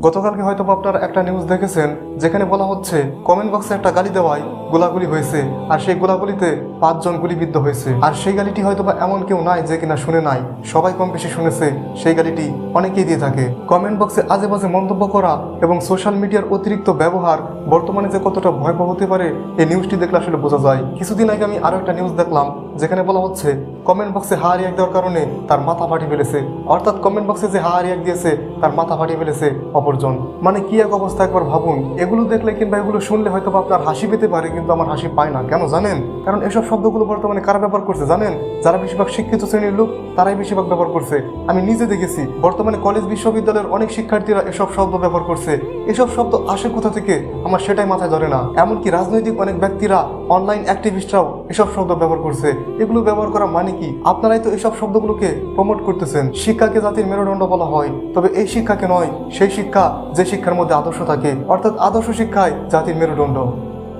গতকালকে হয়তো আপনারা একটা নিউজ দেখেছেন যেখানে বলা হচ্ছে কমেন্ট বক্সে একটা গালি দেওয়ায় গোলাগুলি হয়েছে, আর সেই গোলাগুলিতে পাঁচজন গুলিবিদ্ধ হয়েছে। আর সেই গালিটি হয়তো বা এমন কেউ নাই যে কিনা শুনে নাই। সবাই কম বেশি শুনেছে, সেই গালিটি অনেকেই দিয়ে থাকে। কমেন্ট বক্সে আজে বাজে মন্তব্য করা এবং সোশ্যাল মিডিয়ার অতিরিক্ত ব্যবহার বর্তমানে যে কতটা ভয়াবহ হতে পারে, এই নিউজটি দেখলে আসলে বোঝা যায়। কিছুদিন আগে আমি আরও একটা নিউজ দেখলাম, যেখানে বলা হচ্ছে, কমেন্ট বক্সে হা রিয়াক দেওয়ার কারণে তার মাথা ফাটি ফেলেছে। অর্থাৎ কমেন্ট বক্সে যে হা রিয়াক দিয়েছে, তার মাথা ফাটি ফেলেছে অপরজন। মানে কি এক অবস্থা একবার ভাবুন। এগুলো দেখলে কিংবা এগুলো শুনলে হয়তো আপনার হাসি পেতে পারে কিন্তু আমার হাসি পায় না। কেন জানেন? কারণ এসব শব্দগুলো বর্তমানে কারা ব্যবহার করছে জানেন? যারা বেশিরভাগ শিক্ষিত শ্রেণির লোক, তারাই বেশিরভাগ ব্যবহার করছে। আমি নিজে দেখেছি, বর্তমানে কলেজ বিশ্ববিদ্যালয়ের অনেক শিক্ষার্থীরা এসব শব্দ ব্যবহার করছে। এসব শব্দ আসে কোথা থেকে? আমার সেটাই মাথায় ধরে না। এমনকি রাজনৈতিক অনেক ব্যক্তিরা অনলাইন অ্যাক্টিভিস্টরাও এসব শব্দ ব্যবহার করছে। এগুলো ব্যবহার করা মানে কি? আপনারাই তো এসব শব্দগুলোকে প্রমোট করতেছেন। শিক্ষাকে জাতির মেরুদণ্ড বলা হয়। তবে এই শিক্ষাকে নয়, সেই শিক্ষা যে শিক্ষার মধ্যে আদর্শ থাকে। অর্থাৎ আদর্শ শিক্ষায় জাতির মেরুদণ্ড।